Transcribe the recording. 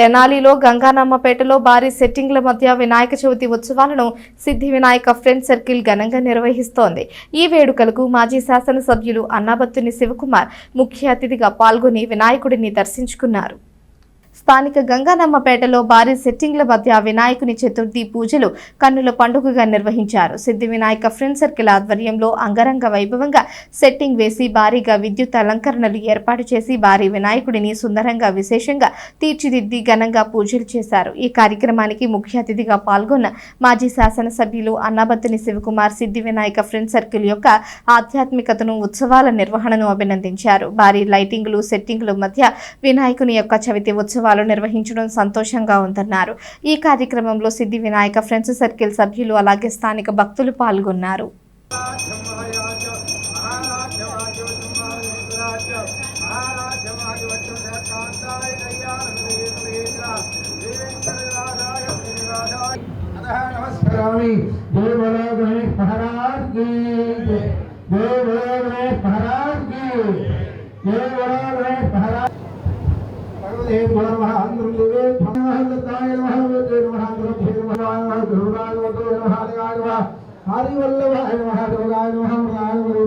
తెనాలిలో గంగానమ్మపేటలో భారీ సెట్టింగ్ల మధ్య వినాయక చవితి ఉత్సవాలను సిద్ధి వినాయక ఫ్రెండ్ సర్కిల్ ఘనంగా నిర్వహిస్తోంది. ఈ వేడుకలకు మాజీ శాసనసభ్యులు అన్నాబత్తుని శివకుమార్ ముఖ్య అతిథిగా పాల్గొని వినాయకుడిని దర్శించుకున్నారు. స్థానిక గంగానమ్మపేటలో భారీ సెట్టింగ్ల మధ్య వినాయకుని చతుర్థి పూజలు కన్నుల పండుగగా నిర్వహించారు. సిద్ధి వినాయక ఫ్రెండ్ సర్కిల్ ఆధ్వర్యంలో అంగరంగ వైభవంగా సెట్టింగ్ వేసి భారీగా విద్యుత్ అలంకరణలు ఏర్పాటు చేసి భారీ వినాయకుడిని సుందరంగా విశేషంగా తీర్చిదిద్ది ఘనంగా పూజలు చేశారు. ఈ కార్యక్రమానికి ముఖ్య అతిథిగా పాల్గొన్న మాజీ శాసనసభ్యులు అన్నాబత్తుని శివకుమార్ సిద్ధి వినాయక ఫ్రెండ్ సర్కిల్ యొక్క ఆధ్యాత్మికతను ఉత్సవాల నిర్వహణను అభినందించారు. భారీ లైటింగ్లు సెట్టింగ్లు మధ్య వినాయకుని యొక్క చవితి ఉత్సవం ఉత్సవాలు నిర్వహించడం సంతోషంగా ఉందన్నారు ఈ కార్యక్రమంలో సిద్ధి వినాయక ఫ్రెండ్స్ సర్కిల్ సభ్యులు అలాగే స్థానిక భక్తులు పాల్గొన్నారు नमस्करामि जय बोलो गणेश महाराज की जय जय बोलो गणेश महाराज की जय बोलो गणेश महाराज భగవతే పరమహాంద్రువే పరమహంతాయ నమః వేదే నమః. బ్రహ్మే నమః నమః. గురునాయ నమః. హరివల్లభాయ నమః. రోగాయ నమః రాయ నమః.